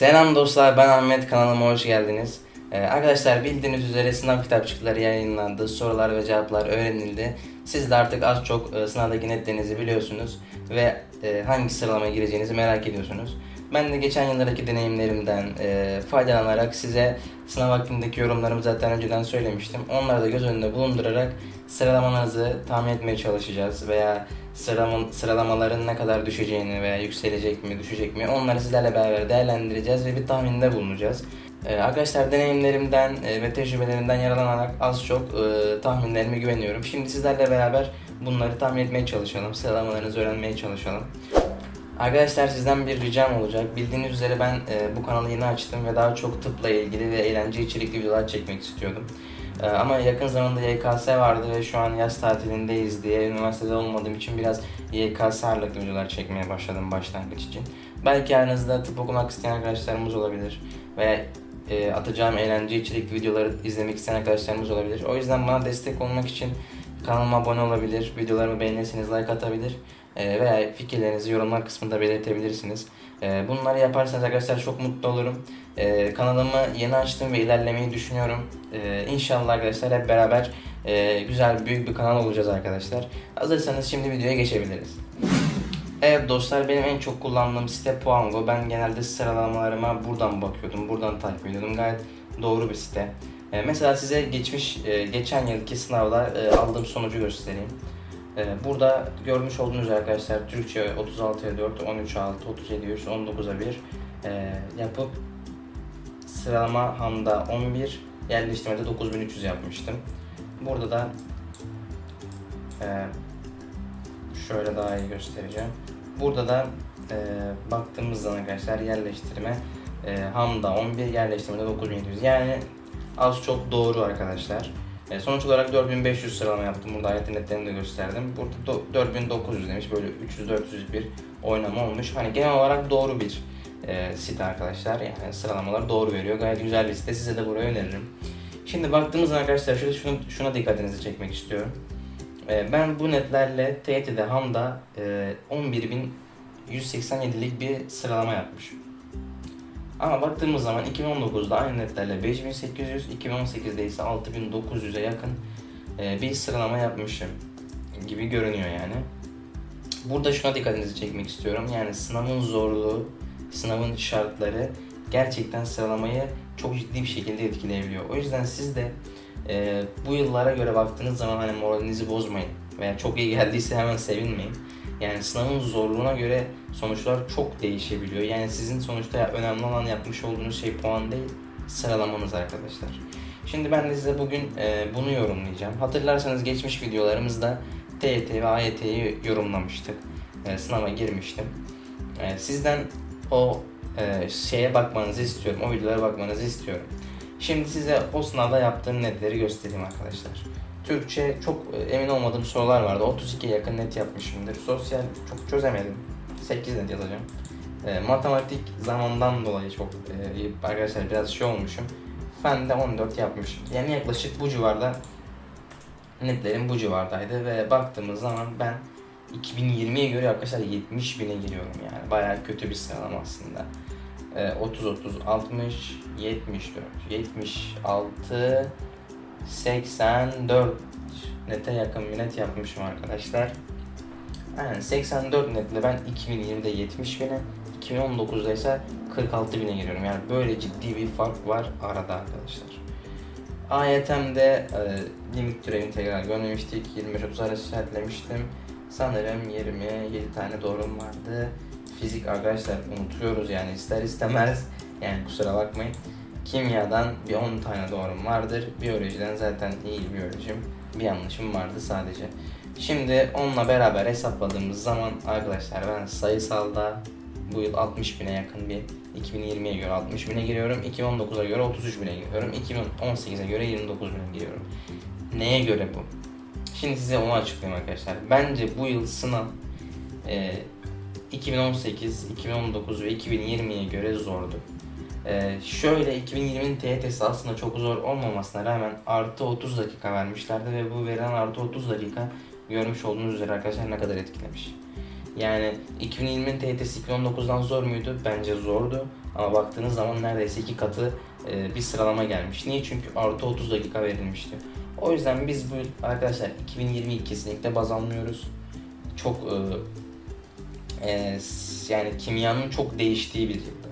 Selam dostlar ben Ahmet kanalıma hoş geldiniz. Ee, arkadaşlar bildiğiniz üzere sınav kitapçıkları yayınlandı, sorular ve cevaplar öğrenildi. Siz de artık az çok e, sınavdaki netlerinizi biliyorsunuz ve e, hangi sıralamaya gireceğinizi merak ediyorsunuz. Ben de geçen yıllardaki deneyimlerimden e, faydalanarak size sınav hakkındaki yorumlarımı zaten önceden söylemiştim. Onları da göz önünde bulundurarak sıralamanızı tahmin etmeye çalışacağız veya sıralama, sıralamaların ne kadar düşeceğini veya yükselecek mi düşecek mi onları sizlerle beraber değerlendireceğiz ve bir tahminde bulunacağız. Ee, arkadaşlar deneyimlerimden e, ve tecrübelerimden yararlanarak az çok e, tahminlerime güveniyorum. Şimdi sizlerle beraber bunları tahmin etmeye çalışalım, sıralamalarınızı öğrenmeye çalışalım. Arkadaşlar sizden bir ricam olacak. Bildiğiniz üzere ben e, bu kanalı yeni açtım ve daha çok tıpla ilgili ve eğlence içerikli videolar çekmek istiyordum. E, ama yakın zamanda YKS vardı ve şu an yaz tatilindeyiz diye üniversitede olmadığım için biraz YKS ağırlıklı videolar çekmeye başladım başlangıç için. Belki aranızda tıp okumak isteyen arkadaşlarımız olabilir veya e, atacağım eğlence içerikli videoları izlemek isteyen arkadaşlarımız olabilir. O yüzden bana destek olmak için kanalıma abone olabilir, videolarımı beğenirseniz like atabilir e, veya fikirlerinizi yorumlar kısmında belirtebilirsiniz. E, bunları yaparsanız arkadaşlar çok mutlu olurum. E, kanalımı yeni açtım ve ilerlemeyi düşünüyorum. E, inşallah arkadaşlar hep beraber güzel büyük bir kanal olacağız arkadaşlar. Hazırsanız şimdi videoya geçebiliriz. Evet dostlar benim en çok kullandığım site Puango. Ben genelde sıralamalarıma buradan bakıyordum, buradan takip ediyordum. Gayet doğru bir site. Ee, mesela size geçmiş, e, geçen yılki sınavda e, aldığım sonucu göstereyim. E, burada görmüş olduğunuz arkadaşlar Türkçe 36'ya 4, 13'e 6, 37'ye 3, 19'a 1 e, yapıp sıralama hamda 11, yerleştirmede 9300 yapmıştım. Burada da e, şöyle daha iyi göstereceğim. Burada da e, baktığımız zaman arkadaşlar yerleştirme e, hamda 11 yerleştirmede 9700 yani az çok doğru arkadaşlar. E, sonuç olarak 4500 sıralama yaptım. Burada ayet netlerini de gösterdim. Burada do- 4900 demiş. Böyle 300-400 bir oynama olmuş. Hani genel olarak doğru bir e, site arkadaşlar. Yani sıralamaları doğru veriyor. Gayet güzel bir site. Size de burayı öneririm. Şimdi baktığımız zaman arkadaşlar şöyle şunu, şuna dikkatinizi çekmek istiyorum. E, ben bu netlerle TYT'de Ham'da e, 11.187'lik bir sıralama yapmışım. Ama baktığımız zaman 2019'da aynı netlerle 5800, 2018'de ise 6900'e yakın e, bir sıralama yapmışım gibi görünüyor yani. Burada şuna dikkatinizi çekmek istiyorum. Yani sınavın zorluğu, sınavın şartları gerçekten sıralamayı çok ciddi bir şekilde etkileyebiliyor. O yüzden siz de e, bu yıllara göre baktığınız zaman hani moralinizi bozmayın veya çok iyi geldiyse hemen sevinmeyin. Yani sınavın zorluğuna göre sonuçlar çok değişebiliyor. Yani sizin sonuçta önemli olan yapmış olduğunuz şey puan değil, sıralamanız arkadaşlar. Şimdi ben de size bugün e, bunu yorumlayacağım. Hatırlarsanız geçmiş videolarımızda TYT ve AYT'yi yorumlamıştık. E, sınava girmiştim. E, sizden o e, şeye bakmanızı istiyorum. O videolara bakmanızı istiyorum. Şimdi size o sınavda yaptığım netleri göstereyim arkadaşlar. Türkçe çok e, emin olmadığım sorular vardı. 32 yakın net yapmışımdır. Sosyal çok çözemedim. 8 net yazacağım. E, matematik zamandan dolayı çok e, arkadaşlar biraz şey olmuşum. Fende 14 yapmışım. Yani yaklaşık bu civarda netlerim bu civardaydı ve baktığımız zaman ben 2020'ye göre arkadaşlar 70 bine giriyorum yani. Bayağı kötü bir sıralama aslında. E, 30 30 60 74 76 84 nete yakın bir net yapmışım arkadaşlar. Aynen 84 netle ben 2020'de 70 bine, 2019'da ise 46 bine giriyorum. Yani böyle ciddi bir fark var arada arkadaşlar. AYT'mde e, limit türev integral görmemiştik. 25-30 arası işaretlemiştim. Sanırım 27 tane doğrum vardı. Fizik arkadaşlar unutuyoruz yani ister istemez. Yani kusura bakmayın. Kimyadan bir 10 tane doğrum vardır. Biyolojiden zaten iyi biyolojim. Bir yanlışım vardı sadece. Şimdi onunla beraber hesapladığımız zaman arkadaşlar ben sayısalda bu yıl 60 bine yakın bir 2020'ye göre 60 bine giriyorum. 2019'a göre 33 bine giriyorum. 2018'e göre 29 bine giriyorum. Neye göre bu? Şimdi size onu açıklayayım arkadaşlar. Bence bu yıl sınav e, 2018, 2019 ve 2020'ye göre zordu. Ee, şöyle 2020'nin TYT'si aslında çok zor olmamasına rağmen artı 30 dakika vermişlerdi ve bu verilen artı 30 dakika görmüş olduğunuz üzere arkadaşlar ne kadar etkilemiş. Yani 2020'nin TYT'si 2019'dan zor muydu? Bence zordu. Ama baktığınız zaman neredeyse iki katı e, bir sıralama gelmiş. Niye? Çünkü artı 30 dakika verilmişti. O yüzden biz bu arkadaşlar 2020'yi kesinlikle baz almıyoruz. Çok e, e, yani kimyanın çok değiştiği bir yıldı.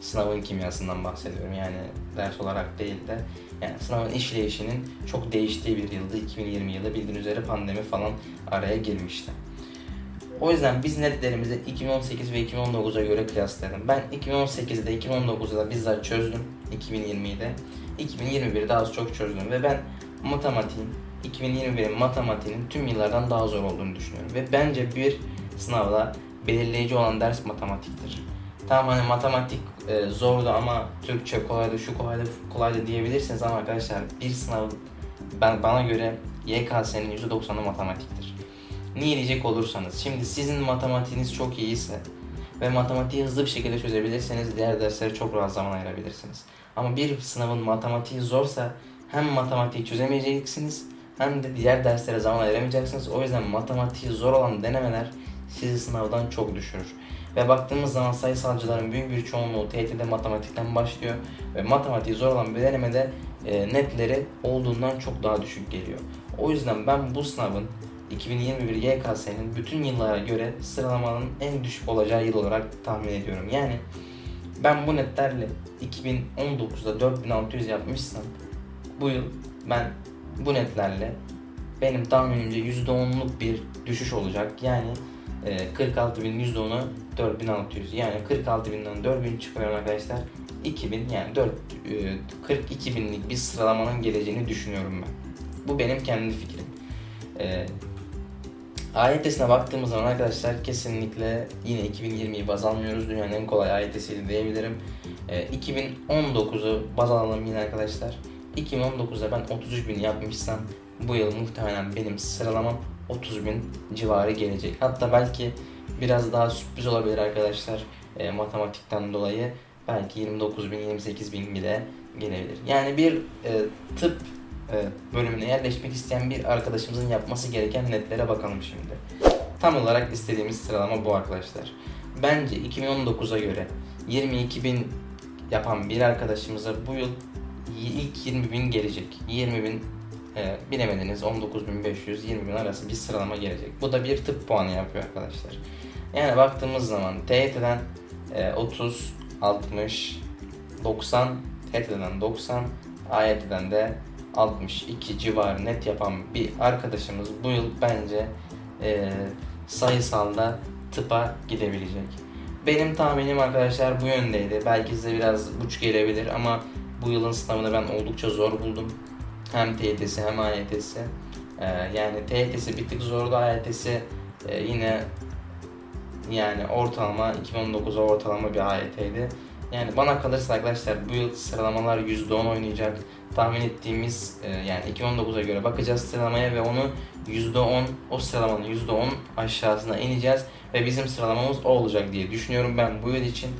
Sınavın kimyasından bahsediyorum yani ders olarak değil de yani sınavın işleyişinin çok değiştiği bir yıldı 2020 yılı bildiğiniz üzere pandemi falan araya girmişti. O yüzden biz netlerimizi 2018 ve 2019'a göre kıyasladım. Ben 2018'de 2019'da bizzat çözdüm 2020'yi de. 2021'de az çok çözdüm ve ben matematiğin 2021'in matematiğinin tüm yıllardan daha zor olduğunu düşünüyorum. Ve bence bir sınavda belirleyici olan ders matematiktir. Tamam hani matematik e, zordu ama Türkçe kolaydı, şu kolaydı, kolaydı diyebilirsiniz ama arkadaşlar bir sınav ben bana göre YKS'nin %90'ı matematiktir. Niye diyecek olursanız, şimdi sizin matematiğiniz çok iyiyse ve matematiği hızlı bir şekilde çözebilirseniz diğer derslere çok rahat zaman ayırabilirsiniz. Ama bir sınavın matematiği zorsa hem matematiği çözemeyeceksiniz hem de diğer derslere zaman ayıramayacaksınız. O yüzden matematiği zor olan denemeler sizi sınavdan çok düşürür. Ve baktığımız zaman sayısalcıların büyük bir çoğunluğu TYT'de matematikten başlıyor ve matematiği zor olan bir denemede e, netleri olduğundan çok daha düşük geliyor. O yüzden ben bu sınavın 2021 YKS'nin bütün yıllara göre sıralamanın en düşük olacağı yıl olarak tahmin ediyorum. Yani ben bu netlerle 2019'da 4600 yapmışsam bu yıl ben bu netlerle benim tahminimce %10'luk bir düşüş olacak. Yani 46.000 %10'u 4600. Yani 46.000'den 4000 çıkıyorum arkadaşlar. 2000 yani 4 e, 42 binlik bir sıralamanın geleceğini düşünüyorum ben. Bu benim kendi fikrim. E, AYT'sine baktığımız zaman arkadaşlar kesinlikle yine 2020'yi baz almıyoruz. Dünyanın en kolay AYT'siydi diyebilirim. E, 2019'u baz alalım yine arkadaşlar. 2019'da ben 33 bin yapmışsam bu yıl muhtemelen benim sıralamam 30 bin civarı gelecek. Hatta belki biraz daha sürpriz olabilir arkadaşlar e, matematikten dolayı. Belki 29 bin, 28 bin bile gelebilir. Yani bir e, tıp e, bölümüne yerleşmek isteyen bir arkadaşımızın yapması gereken netlere bakalım şimdi. Tam olarak istediğimiz sıralama bu arkadaşlar. Bence 2019'a göre 22 bin yapan bir arkadaşımıza bu yıl ilk 20 bin gelecek. 20 bin e, bilemediniz 19.500 20 bin arası bir sıralama gelecek. Bu da bir tıp puanı yapıyor arkadaşlar. Yani baktığımız zaman TYT'den e, 30, 60, 90, TYT'den 90, AYT'den de 62 civarı net yapan bir arkadaşımız bu yıl bence e, sayısalda tıpa gidebilecek. Benim tahminim arkadaşlar bu yöndeydi. Belki size biraz uç gelebilir ama bu yılın sınavını ben oldukça zor buldum. Hem TYT'si hem AYT'si. Ee, yani TYT'si bir tık zordu, AYT'si e, yine yani ortalama 2019'a ortalama bir AYT'ydi. Yani bana kalırsa arkadaşlar bu yıl sıralamalar %10 oynayacak. Tahmin ettiğimiz e, yani 2019'a göre bakacağız sıralamaya ve onu %10 o sıralamanın %10 aşağısına ineceğiz ve bizim sıralamamız o olacak diye düşünüyorum ben bu yıl için.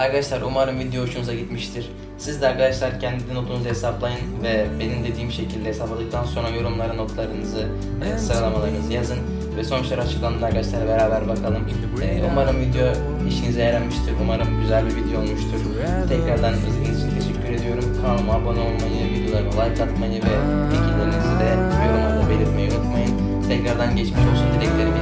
Arkadaşlar umarım video hoşunuza gitmiştir. Siz de arkadaşlar kendi notunuzu hesaplayın ve benim dediğim şekilde hesapladıktan sonra yorumlara notlarınızı, e, sıralamalarınızı yazın ve sonuçlar açıklandığında arkadaşlar beraber bakalım. E, umarım video işinize yaramıştır. Umarım güzel bir video olmuştur. Tekrardan izlediğiniz için teşekkür ediyorum. Kanalıma abone olmayı, videolarıma like atmayı ve fikirlerinizi de yorumlarda belirtmeyi unutmayın. Tekrardan geçmiş olsun dileklerimi